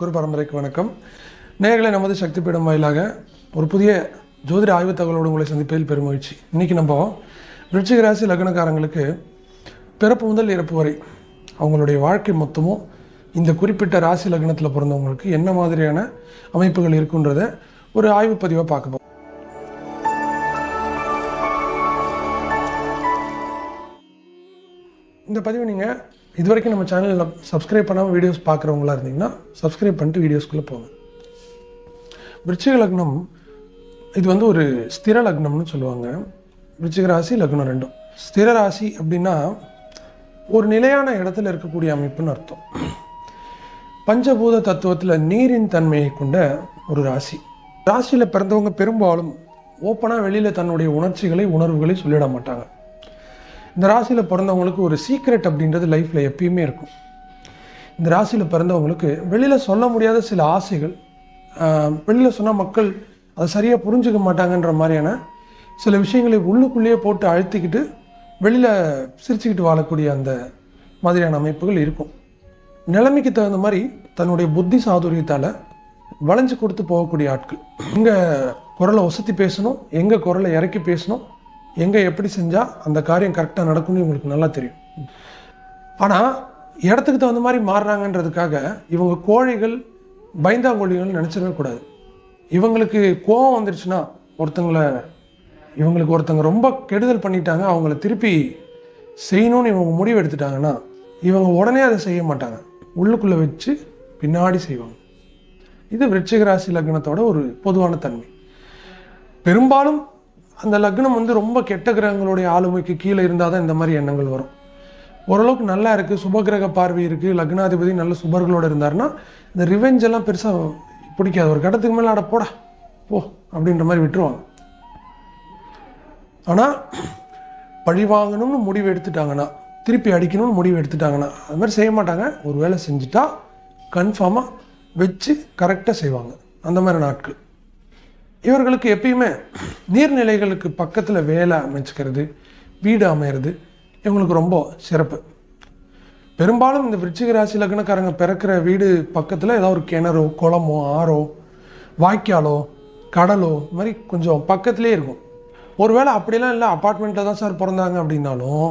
குரு பரம்பரைக்கு வணக்கம். நேர்களை நமது சக்தி பீடம் வாயிலாக ஒரு புதிய ஜோதிட ஆய்வு தகவலோடு உங்களை சந்திப்பதில் பெருமகிழ்ச்சி இன்றைக்கி நம்ம விருச்சிக ராசி லக்னக்காரங்களுக்கு பிறப்பு முதல் இறப்பு வரை அவங்களுடைய வாழ்க்கை மொத்தமும் இந்த குறிப்பிட்ட ராசி லக்னத்தில் பிறந்தவங்களுக்கு என்ன மாதிரியான அமைப்புகள் இருக்குன்றத ஒரு ஆய்வு பதிவாக பார்க்க போகிறோம் இந்த பதிவு நீங்கள் இது வரைக்கும் நம்ம சேனலில் சப்ஸ்கிரைப் பண்ணாமல் வீடியோஸ் பார்க்குறவங்களா இருந்தீங்கன்னா சப்ஸ்கிரைப் பண்ணிட்டு வீடியோஸ்குள்ளே போங்க. விருச்சிக லக்னம் இது வந்து ஒரு ஸ்திர லக்னம்னு சொல்லுவாங்க. விருச்சிக ராசி லக்னம் ரெண்டும். ஸ்திர ராசி அப்படின்னா ஒரு நிலையான இடத்துல இருக்கக்கூடிய அமைப்புன்னு அர்த்தம். பஞ்சபூத தத்துவத்தில் நீரின் தன்மையை கொண்ட ஒரு ராசி. ராசியில் பிறந்தவங்க பெரும்பாலும் ஓப்பனாக வெளியில் தன்னுடைய உணர்ச்சிகளை உணர்வுகளை சொல்லிட மாட்டாங்க. இந்த ராசியில் பிறந்தவங்களுக்கு ஒரு சீக்ரெட் அப்படின்றது லைஃப்பில் எப்பயுமே இருக்கும். இந்த ராசியில் பிறந்தவங்களுக்கு வெளியில் சொல்ல முடியாத சில ஆசைகள் வெளியில் சொன்னால் மக்கள் அதை சரியாக புரிஞ்சுக்க மாட்டாங்கன்ற மாதிரியான சில விஷயங்களை உள்ளுக்குள்ளேயே போட்டு அழுத்திக்கிட்டு வெளியில் சிரிச்சுக்கிட்டு வாழக்கூடிய அந்த மாதிரியான அமைப்புகள் இருக்கும். நிலைமைக்கு தகுந்த மாதிரி தன்னுடைய புத்தி சாதுரியத்தால் வளைஞ்சு கொடுத்து போகக்கூடிய ஆட்கள். எங்கே குரலை ஒசத்தி பேசணும் எங்கே குரலை இறக்கி பேசணும் எங்கே எப்படி செஞ்சால் அந்த காரியம் கரெக்டாக நடக்கும்னு இவங்களுக்கு நல்லா தெரியும். ஆனால் இடத்துக்கு தகுந்த மாதிரி மாறுறாங்கன்றதுக்காக இவங்க கோழைகள் பயந்தாங்கோழிகள் நினச்சிடவே கூடாது. இவங்களுக்கு கோபம் வந்துருச்சுன்னா ஒருத்தங்களை இவங்களுக்கு ஒருத்தங்க ரொம்ப கெடுதல் பண்ணிட்டாங்க அவங்கள திருப்பி செய்யணும்னு இவங்க முடிவு எடுத்துட்டாங்கன்னா இவங்க உடனே அதை செய்ய மாட்டாங்க. உள்ளுக்குள்ளே வச்சு பின்னாடி செய்வாங்க. இது விருச்சிக ராசி லக்னத்தோட ஒரு பொதுவான தன்மை. பெரும்பாலும் அந்த லக்னம் வந்து ரொம்ப கெட்ட கிரகங்களுடைய ஆளுமைக்கு கீழே இருந்தால் தான் இந்த மாதிரி எண்ணங்கள் வரும். ஓரளவுக்கு நல்லா இருக்குது சுபகிரக பார்வை இருக்குது லக்னாதிபதி நல்ல சுபர்களோடு இருந்தாருன்னா இந்த ரிவெஞ்ச் எல்லாம் பெருசாக பிடிக்காது. ஒரு கட்டத்துக்கு மேலே அட போடா போ அப்படின்ற மாதிரி விட்டுருவாங்க. ஆனால் பழி வாங்கணும்னு முடிவு எடுத்துட்டாங்கன்னா திருப்பி அடிக்கணும்னு முடிவு எடுத்துட்டாங்கன்னா அது மாதிரி செய்ய மாட்டாங்க. ஒரு வேலை செஞ்சுட்டா கன்ஃபார்மாக வச்சு கரெக்டாக செய்வாங்க. அந்த மாதிரி நாட்கள். இவர்களுக்கு எப்பயுமே நீர்நிலைகளுக்கு பக்கத்தில் வேலை அமைச்சுக்கிறது வீடு அமையிறது இவங்களுக்கு ரொம்ப சிறப்பு. பெரும்பாலும் இந்த விருச்சிக ராசி லக்னக்காரங்க பிறக்கிற வீடு பக்கத்தில் ஏதாவது ஒரு கிணறோ குளமோ ஆறோ வாய்க்காலோ கடலோ இது மாதிரி கொஞ்சம் பக்கத்துலேயே இருக்கும். ஒருவேளை அப்படிலாம் இல்லை அப்பார்ட்மெண்ட்டில் தான் சார் பிறந்தாங்க அப்படின்னாலும்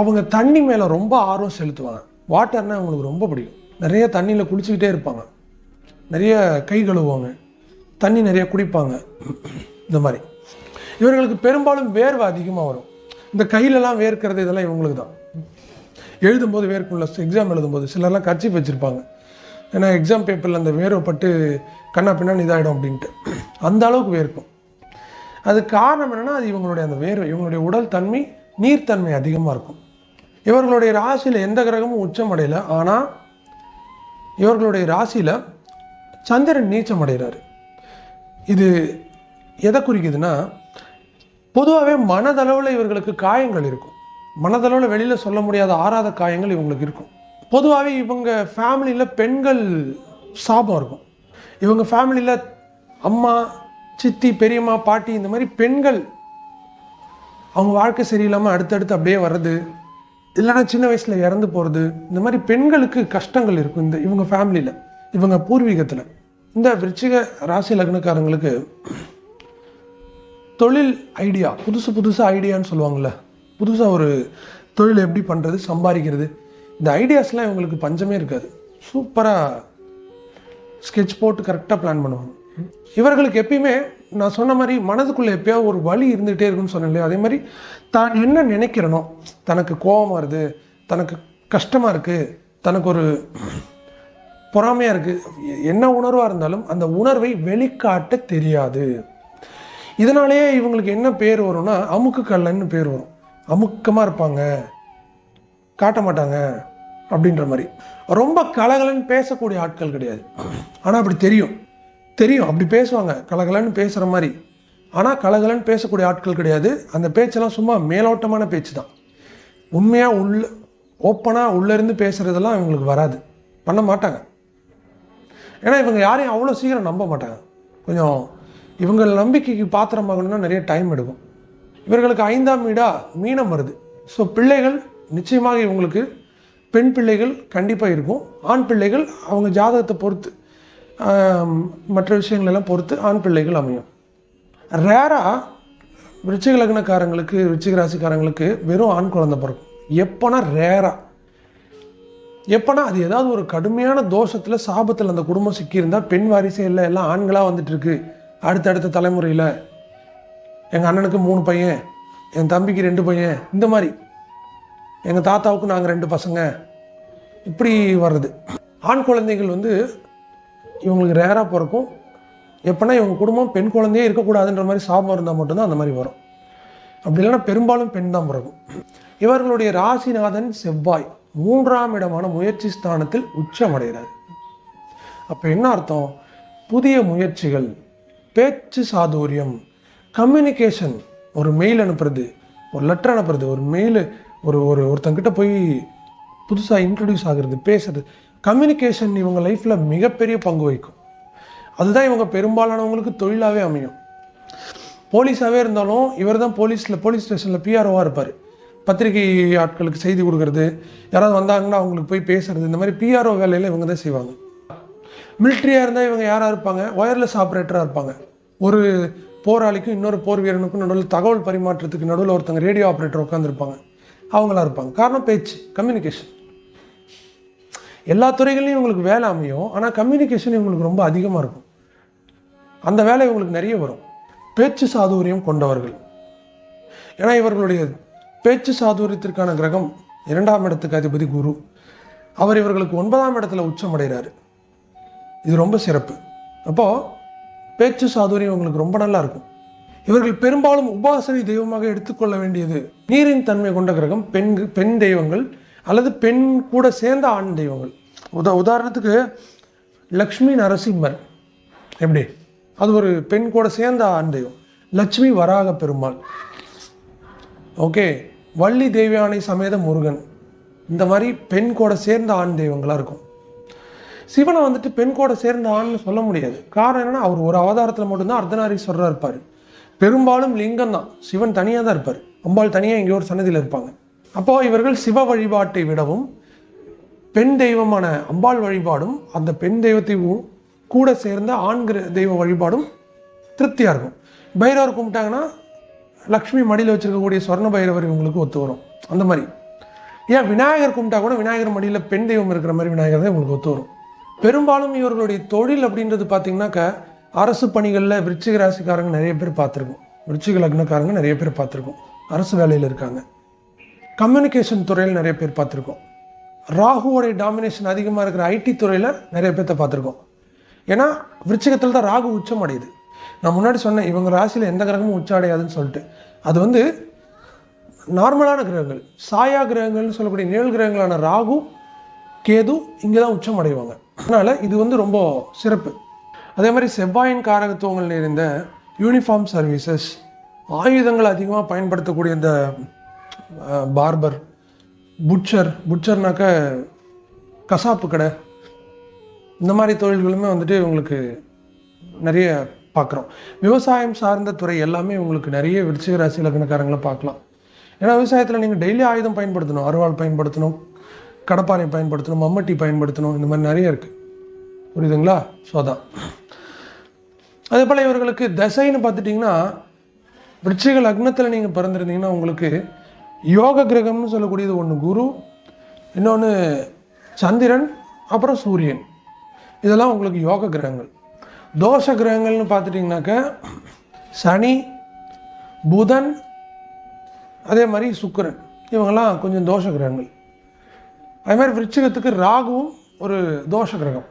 அவங்க தண்ணி மேலே ரொம்ப ஆர்வம் செலுத்துவாங்க. வாட்டர்னால் அவங்களுக்கு ரொம்ப பிடிக்கும். நிறைய தண்ணியில் குளிச்சுக்கிட்டே இருப்பாங்க. நிறைய கை கழுவுவாங்க. தண்ணி நிறைய குடிப்பாங்க. இந்த மாதிரி. இவர்களுக்கு பெரும்பாலும் வேர்வை அதிகமாக வரும். இந்த கையிலலாம் வேர்க்கிறது இதெல்லாம் இவங்களுக்கு தான். எழுதும்போது வேர்க்குள்ள எக்ஸாம் எழுதும்போது சிலர்லாம் கட்சி வச்சுருப்பாங்க. ஏன்னா எக்ஸாம் பேப்பரில் அந்த வேர்வைப்பட்டு கண்ணா பின்னான்னு இதாகிடும் அப்படின்ட்டு. அந்த அளவுக்கு வேர்க்கும். அது காரணம் என்னென்னா அது இவங்களுடைய அந்த வேர்வை இவங்களுடைய உடல் தன்மை நீர்த்தன்மை அதிகமாக இருக்கும். இவர்களுடைய ராசியில் எந்த கிரகமும் உச்சம் அடையலை ஆனால் இவர்களுடைய ராசியில் சந்திரன் நீச்சம் அடைகிறாரு இது எதை குறிக்குதுன்னா பொதுவாகவே மனதளவில் இவர்களுக்கு காயங்கள் இருக்கும். மனதளவில் வெளியில் சொல்ல முடியாத ஆறாத காயங்கள் இவங்களுக்கு இருக்கும். பொதுவாகவே இவங்க ஃபேமிலியில் பெண்கள் சாபம் இருக்கும். இவங்க ஃபேமிலியில் அம்மா சித்தி பெரியம்மா பாட்டி இந்த மாதிரி பெண்கள் அவங்க வாழ்க்கை சரியில்லாமல் அடுத்தடுத்து அப்படியே வர்றது இல்லைன்னா சின்ன வயசில் இறந்து போகிறது இந்த மாதிரி பெண்களுக்கு கஷ்டங்கள் இருக்கும் இந்த இவங்க ஃபேமிலியில் இவங்க பூர்வீகத்தில். இந்த விருச்சிக ராசி லக்னக்காரங்களுக்கு தொழில் ஐடியா புதுசு புதுசாக ஐடியான்னு சொல்லுவாங்கள்ல புதுசாக ஒரு தொழில் எப்படி பண்ணுறது சம்பாதிக்கிறது இந்த ஐடியாஸ்லாம் இவங்களுக்கு பஞ்சமே இருக்காது. சூப்பராக ஸ்கெட்ச் போட்டு கரெக்டாக பிளான் பண்ணுவாங்க. இவர்களுக்கு எப்பயுமே நான் சொன்ன மாதிரி மனதுக்குள்ளே எப்பயாவது ஒரு வழி இருந்துகிட்டே இருக்குன்னு சொன்னேன் இல்லையா? அதே மாதிரி தான் என்ன நினைக்கிறனோ தனக்கு கோபமாக வருது தனக்கு கஷ்டமாக இருக்குது தனக்கு ஒரு பொறாமையாக இருக்குது என்ன உணர்வாக இருந்தாலும் அந்த உணர்வை வெளிக்காட்ட தெரியாது. இதனாலேயே இவங்களுக்கு என்ன பேர் வரும்னா அமுக்கு கல்லன்னு பேர் வரும். அமுக்கமாக இருப்பாங்க. காட்ட மாட்டாங்க அப்படின்ற மாதிரி. ரொம்ப கலகலன்னு பேசக்கூடிய ஆட்கள் கிடையாது. ஆனால் அப்படி தெரியும். தெரியும். அப்படி பேசுவாங்க. கலகலன்னு பேசுகிற மாதிரி. ஆனால் கலகலன்னு பேசக்கூடிய ஆட்கள் கிடையாது. அந்த பேச்செல்லாம் சும்மா மேலோட்டமான பேச்சு தான். உண்மையாக உள்ள ஓப்பனாக உள்ளேருந்து பேசுகிறதெல்லாம் இவங்களுக்கு வராது. பண்ண மாட்டாங்க. ஏன்னா இவங்க யாரையும் அவ்வளோ சீக்கிரம் நம்ப மாட்டாங்க. கொஞ்சம் இவங்க நம்பிக்கைக்கு பாத்திரமாகணும்னா நிறைய டைம் எடுக்கும். இவர்களுக்கு ஐந்தாம் வீடாக மீனம் வருது. ஸோ பிள்ளைகள் நிச்சயமாக இவங்களுக்கு பெண் பிள்ளைகள் கண்டிப்பாக இருக்கும். ஆண் பிள்ளைகள் அவங்க ஜாதகத்தை பொறுத்து மற்ற விஷயங்களெல்லாம் பொறுத்து ஆண் பிள்ளைகள் அமையும். ரேராக விருச்சிக லக்னக்காரங்களுக்கு விருச்சிக ராசிக்காரங்களுக்கு வெறும் ஆண் குழந்தை பிறக்கும். எப்போனா ரேராக எப்போனா அது ஏதாவது ஒரு கடுமையான தோஷத்தில் சாபத்தில் அந்த குடும்பம் சிக்கியிருந்தால் பெண் வாரிசே இல்லை எல்லாம் ஆண்களாக வந்துட்டுருக்கு. அடுத்தடுத்த தலைமுறையில் எங்கள் அண்ணனுக்கு மூணு பையன் என் தம்பிக்கு ரெண்டு பையன் இந்த மாதிரி. எங்கள் தாத்தாவுக்கு நாங்கள் ரெண்டு பசங்க. இப்படி வர்றது. ஆண் குழந்தைகள் வந்து இவங்களுக்கு ரேராக பிறக்கும். எப்போனா இவங்க குடும்பம் பெண் குழந்தையே இருக்கக்கூடாதுன்ற மாதிரி சாபம் இருந்தால் மட்டும்தான் அந்த மாதிரி வரும். அப்படி இல்லைன்னா பெரும்பாலும் பெண் தான் பிறக்கும். இவர்களுடைய ராசிநாதன் செவ்வாய். மூன்றாம் இடமான முயற்சி ஸ்தானத்தில் உச்சமடைகிறார். அப்போ என்ன அர்த்தம்? புதிய முயற்சிகள் பேச்சு சாதுரியம் கம்யூனிகேஷன் ஒரு மெயில் அனுப்புறது ஒரு லெட்டர் அனுப்புறது ஒரு மெயில் ஒரு ஒரு ஒருத்தங்கிட்ட போய் புதுசாக இன்ட்ரடியூஸ் ஆகுறது பேசுறது கம்யூனிகேஷன் இவங்க லைஃப்பில் மிகப்பெரிய பங்கு வகிக்கும். அதுதான் இவங்க பெரும்பாலானவங்களுக்கு தொழிலாகவே அமையும். போலீஸாகவே இருந்தாலும் இவர் தான் போலீஸில் போலீஸ் ஸ்டேஷனில் பிஆர்ஓவாக இருப்பார். பத்திரிகை ஆட்களுக்கு செய்தி கொடுக்கறது யாராவது வந்தாங்கன்னா அவங்களுக்கு போய் பேசுறது இந்த மாதிரி பிஆர்ஓ வேலையில் இவங்க தான் செய்வாங்க. மிலிட்ரியாக இருந்தால் இவங்க யாராக இருப்பாங்க? ஒயர்லெஸ் ஆப்ரேட்டராக இருப்பாங்க. ஒரு போராளிக்கும் இன்னொரு போர் வீரனுக்கும் நடுவில் தகவல் பரிமாற்றத்துக்கு நடுவில் ஒருத்தங்க ரேடியோ ஆப்ரேட்டர் உட்காந்துருப்பாங்க அவங்களா இருப்பாங்க. காரணம் பேச்சு கம்யூனிகேஷன் எல்லா துறைகள்லையும் இவங்களுக்கு வேலை அமையும். ஆனால் கம்யூனிகேஷன் இவங்களுக்கு ரொம்ப அதிகமாக இருக்கும். அந்த வேலை இவங்களுக்கு நிறைய வரும். பேச்சு சாதுரியம் கொண்டவர்கள். ஏன்னா இவர்களுடைய பேச்சு சாதுரியத்திற்கான கிரகம் இரண்டாம் இடத்துக்கு அதிபதி குரு. அவர் இவர்களுக்கு ஒன்பதாம் இடத்துல உச்சமடைகிறாரு இது ரொம்ப சிறப்பு. அப்போது பேச்சு சாதுரியம் இவங்களுக்கு ரொம்ப நல்லா இருக்கும். இவர்கள் பெரும்பாலும் உபாசனை தெய்வமாக எடுத்துக்கொள்ள வேண்டியது நீரின் தன்மை கொண்ட கிரகம் பெண் பெண் தெய்வங்கள் அல்லது பெண் கூட சேர்ந்த ஆண் தெய்வங்கள். உதா உதாரணத்துக்கு லக்ஷ்மி நரசிம்மர். எப்படி? அது ஒரு பெண் கூட சேர்ந்த ஆண் தெய்வம். லட்சுமி வராக பெருமாள். ஓகே. வள்ளி தேவியானை சமேத முருகன். இந்த மாதிரி பெண் கூட சேர்ந்த ஆண் தெய்வங்களாக இருக்கும். சிவனை வந்துட்டு பெண் கூட சேர்ந்த ஆண்னு சொல்ல முடியாது. காரணம் என்னென்னா அவர் ஒரு அவதாரத்தில் மட்டும்தான் அர்த்தநாரீஸ்வரராக இருப்பார். பெரும்பாலும் லிங்கம் தான். சிவன் தனியாக தான் இருப்பார். அம்பாள் தனியாக எங்கேயோ ஒரு சன்னதியில் இருப்பாங்க. அப்போ இவர்கள் சிவ வழிபாட்டை விடவும் பெண் தெய்வமான அம்பாள் வழிபாடும் அந்த பெண் தெய்வத்தை கூட சேர்ந்த ஆண்கிற தெய்வ வழிபாடும் திருப்தியாக இருக்கும். பைரவர் கும்பிட்டாங்கன்னா லக்ஷ்மி மடியில் வச்சிருக்கக்கூடிய சொர்ண பைரவர் இவங்களுக்கு ஒத்து வரும் அந்த மாதிரி. ஏன் விநாயகர் கும்பிட்டா கூட விநாயகர் மடியில் பெண் தெய்வம் இருக்கிற மாதிரி விநாயகர் தான் இவங்களுக்கு ஒத்து வரும் பெரும்பாலும் இவர்களுடைய தொழில் அப்படின்றது பார்த்தீங்கன்னாக்கா அரசு பணிகளில் விருச்சிக ராசிக்காரங்க நிறைய பேர் பார்த்துருக்கோம். விருச்சிக லக்னக்காரங்க நிறைய பேர் பார்த்துருக்கோம். அரசு வேலையில் இருக்காங்க. கம்யூனிகேஷன் துறையில் நிறைய பேர் பார்த்துருக்கோம். ராகுவோடைய டாமினேஷன் அதிகமாக இருக்கிற ஐடி துறையில் நிறைய பேர்த்த பார்த்துருக்கோம். ஏன்னா விருச்சிகத்தில் தான் ராகு உச்சம் அடையுது. நான் முன்னாடி சொன்னேன் இவங்க ராசியில் எந்த கிரகமும் உச்சம் அடையாதுன்னு சொல்லிட்டு. அது வந்து நார்மலான கிரகங்கள். சாயா கிரகங்கள்னு சொல்லக்கூடிய நிழல் கிரகங்களான ராகு கேது இங்கே தான் உச்சம் அடைவாங்க. அதனால் இது வந்து ரொம்ப சிறப்பு. அதே மாதிரி செவ்வாயின் காரகத்துவங்கள் நிறைந்த யூனிஃபார்ம் சர்வீசஸ் ஆயுதங்கள் அதிகமாக பயன்படுத்தக்கூடிய இந்த பார்பர் புட்சர் புட்சர்னாக்க கசாப்பு கடை இந்த மாதிரி தொழில்களுமே வந்துட்டு இவங்களுக்கு நிறைய பார்க்குறோம். விவசாயம் சார்ந்த துறை எல்லாமே உங்களுக்கு நிறைய விருச்சிக ராசி லக்னக்காரங்களை பார்க்கலாம். ஏன்னா விவசாயத்தில் நீங்கள் டெய்லி ஆயுதம் பயன்படுத்தணும். அருவாள் பயன்படுத்தணும். கடப்பாரை பயன்படுத்தணும். மம்மட்டி பயன்படுத்தணும். இந்த மாதிரி நிறைய இருக்குது புரியுதுங்களா? ஸோ அதான். அதே போல் இவர்களுக்கு தசைன்னு பார்த்துட்டிங்கன்னா விருச்சிக லக்னத்தில் நீங்கள் பிறந்திருந்தீங்கன்னா உங்களுக்கு யோக கிரகம்னு சொல்லக்கூடியது ஒன்று குரு இன்னொன்று சந்திரன் அப்புறம் சூரியன். இதெல்லாம் உங்களுக்கு யோக கிரகங்கள். தோஷ கிரகங்கள்னு பார்த்துட்டிங்கனாக்க சனி புதன் அதே மாதிரி சுக்கிரன். இவங்கெல்லாம் கொஞ்சம் தோஷ கிரகங்கள் அதே மாதிரி விருச்சிகத்துக்கு ராகுவும் ஒரு தோஷ கிரகம்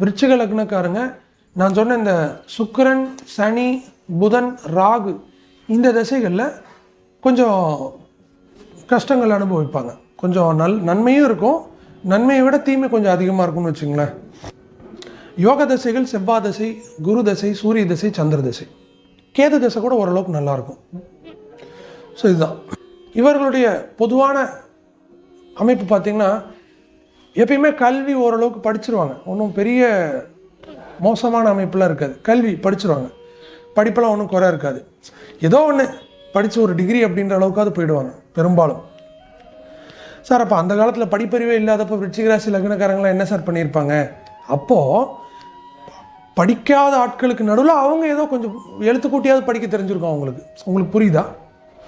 விருச்சிக லக்னக்காரங்க நான் சொன்ன இந்த சுக்கிரன் சனி புதன் ராகு இந்த திசைகளில் கொஞ்சம் கஷ்டங்கள் அனுபவிப்பாங்க. கொஞ்சம் நல் நன்மையும் இருக்கும். நன்மையை விட தீமை கொஞ்சம் அதிகமாக இருக்கும்னு வச்சுங்களேன். யோக தசைகள் செவ்வாய் தசை குரு தசை சூரிய தசை சந்திர தசை கேது தசை கூட ஓரளவுக்கு நல்லாயிருக்கும் ஸோ இதுதான். இவர்களுடைய பொதுவான அமைப்பு பார்த்திங்கன்னா எப்பயுமே கல்வி ஓரளவுக்கு படிச்சிருவாங்க. ஒன்றும் பெரிய மோசமான அமைப்பெலாம் இருக்காது. கல்வி படிச்சிருவாங்க. படிப்பெல்லாம் ஒன்றும் குறை இருக்காது. ஏதோ ஒன்று படித்து ஒரு டிகிரி அப்படின்ற அளவுக்காவது போயிடுவாங்க பெரும்பாலும். சார் அப்போ அந்த காலத்தில் படிப்பறிவே இல்லாதப்போ விருச்சிக லக்னக்காரங்களாம் என்ன சார் பண்ணியிருப்பாங்க? அப்போது படிக்காத ஆட்களுக்கு நடுவில் அவங்க ஏதோ கொஞ்சம் எழுத்து கூட்டியாவது படிக்க தெரிஞ்சிருக்கும் அவங்களுக்கு. உங்களுக்கு புரியுதா?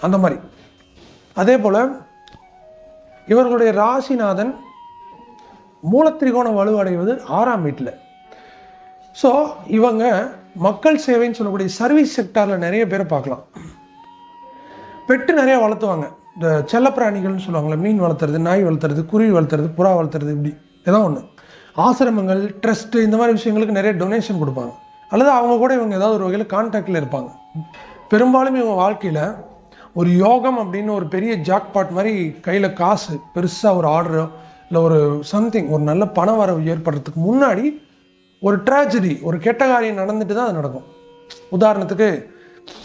அந்த மாதிரி. அதே போல் இவர்களுடைய ராசிநாதன் மூலத்திரிகோணம் வலுவடைவது ஆறாம் வீட்டில். ஸோ இவங்க மக்கள் சேவைன்னு சொல்லக்கூடிய சர்வீஸ் செக்டாரில் நிறைய பேரை பார்க்கலாம். பெட்டு நிறைய வளர்த்துவாங்க. இந்த செல்லப்பிராணிகள்னு சொல்லுவாங்கள்ல மீன் வளர்த்துறது நாய் வளர்த்துறது குருவி வளர்த்துறது புறா வளர்த்துறது இப்படி. ஏதோ ஒன்று ஆசிரமங்கள் ட்ரஸ்ட்டு இந்த மாதிரி விஷயங்களுக்கு நிறைய டொனேஷன் கொடுப்பாங்க. அல்லது அவங்க கூட இவங்க ஏதாவது ஒரு வகையில் கான்டாக்டில் இருப்பாங்க. பெரும்பாலும் இவங்க வாழ்க்கையில் ஒரு யோகம் அப்படின்னு ஒரு பெரிய ஜாக்பாட் மாதிரி கையில் காசு பெருசாக ஒரு ஆர்டரோ இல்லை ஒரு சம்திங் ஒரு நல்ல பண வரவு ஏற்படுறதுக்கு முன்னாடி ஒரு ட்ராஜடி ஒரு கெட்ட காரியம் நடந்துட்டு தான் அது நடக்கும். உதாரணத்துக்கு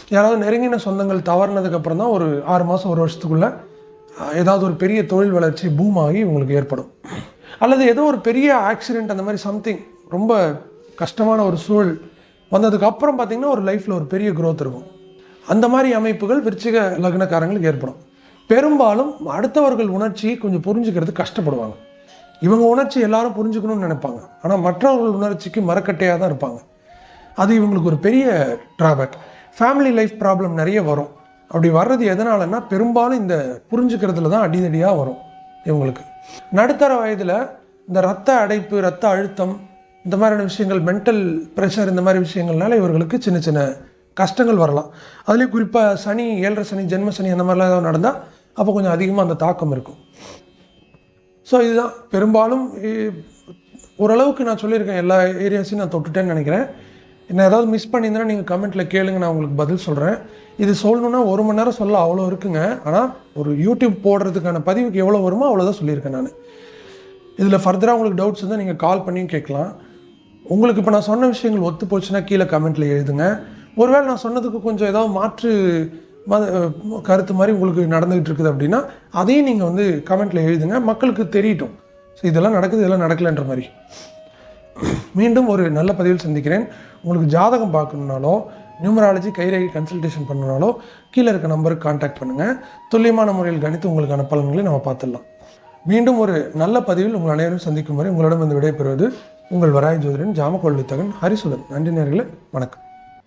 யாராவது நெருங்கின சொந்தங்கள் தவறுனதுக்கப்புறம் தான் ஒரு ஆறு மாதம் ஒரு வருஷத்துக்குள்ளே ஏதாவது ஒரு பெரிய தொழில் வளர்ச்சி பூமாகி ஆகி இவங்களுக்கு ஏற்படும். அல்லது ஏதோ ஒரு பெரிய ஆக்சிடெண்ட் அந்த மாதிரி சம்திங் ரொம்ப கஷ்டமான ஒரு சூழல் வந்ததுக்கப்புறம் பார்த்திங்கன்னா பார்த்தீங்கன்னா ஒரு லைஃப்பில் ஒரு பெரிய க்ரோத் இருக்கும். அந்த மாதிரி அமைப்புகள் விருச்சிக லக்னக்காரங்களுக்கு ஏற்படும். பெரும்பாலும் அடுத்தவர்கள் உணர்ச்சியை கொஞ்சம் புரிஞ்சுக்கிறது கஷ்டப்படுவாங்க. இவங்க உணர்ச்சி எல்லாரும் புரிஞ்சுக்கணும்னு நினைப்பாங்க. ஆனால் மற்றவர்கள் உணர்ச்சிக்கு மரக்கட்டையாக தான் இருப்பாங்க. அது இவங்களுக்கு ஒரு பெரிய ட்ராபேக் ஃபேமிலி லைஃப் ப்ராப்ளம் நிறைய வரும். அப்படி வர்றது எதனாலன்னா பெரும்பாலும் இந்த புரிஞ்சுக்கிறதுல தான் அடிதடியாக வரும் இவங்களுக்கு. நடுத்தர வயதில் இந்த ரத்த அடைப்பு ரத்த அழுத்தம் இந்த மாதிரியான விஷயங்கள் மென்டல் ப்ரெஷர் இந்த மாதிரி விஷயங்கள்னால இவர்களுக்கு சின்ன சின்ன கஷ்டங்கள் வரலாம். அதுலேயும் குறிப்பாக சனி ஏழரை சனி ஜென்ம சனி அந்த மாதிரிலாம் ஏதாவது நடந்தால் அப்போ கொஞ்சம் அதிகமாக அந்த தாக்கம் இருக்கும். ஸோ இதுதான். பெரும்பாலும் ஓரளவுக்கு நான் சொல்லியிருக்கேன். எல்லா ஏரியாஸையும் நான் தொட்டுட்டேன்னு நினைக்கிறேன். என்ன ஏதாவது மிஸ் பண்ணியிருந்தேன்னா நீங்கள் கமெண்ட்டில் கேளுங்க நான் உங்களுக்கு பதில் சொல்கிறேன் இது சொல்லணுன்னா ஒரு மணி நேரம் சொல்ல அவ்வளோ இருக்குங்க. ஆனால் ஒரு யூடியூப் போடுறதுக்கான பதிவுக்கு எவ்வளோ வருமோ அவ்வளோதான் சொல்லியிருக்கேன் நான். இதில் ஃபர்தராக உங்களுக்கு டவுட்ஸ் இருந்தால் நீங்கள் கால் பண்ணியும் கேட்கலாம். உங்களுக்கு இப்போ நான் சொன்ன விஷயங்கள் ஒத்து போச்சுன்னா கீழே கமெண்ட்டில் எழுதுங்க. ஒருவேளை நான் சொன்னதுக்கு கொஞ்சம் ஏதாவது மாற்று மத கருத்து மாதிரி உங்களுக்கு நடந்துகிட்டு இருக்குது அப்படின்னா அதையும் நீங்கள் வந்து கமெண்ட்டில் எழுதுங்க. மக்களுக்கு தெரியட்டும். ஸோ இதெல்லாம் நடக்குது இதெல்லாம் நடக்கலைன்ற மாதிரி. மீண்டும் ஒரு நல்ல பதிவில் சந்திக்கிறேன். உங்களுக்கு ஜாதகம் பார்க்கணுன்னாலோ நியூமராலஜி கைரேகை கன்சல்டேஷன் பண்ணணுனாலோ கீழே இருக்க நம்பருக்கு காண்டாக்ட் பண்ணுங்கள் துல்லியமான முறையில் கணித்து உங்களுக்கான பலன்களை நம்ம பார்த்துடலாம். மீண்டும் ஒரு நல்ல பதிவில் உங்கள் அனைவரும் சந்திக்கும் வரை உங்களிடம் வந்து விடைபெறுவது உங்கள் வராய் ஜோதிடன் ஜாமக்கொள்ளித்தகன் ஹரிசுதன். நன்றி நேர்களை வணக்கம்.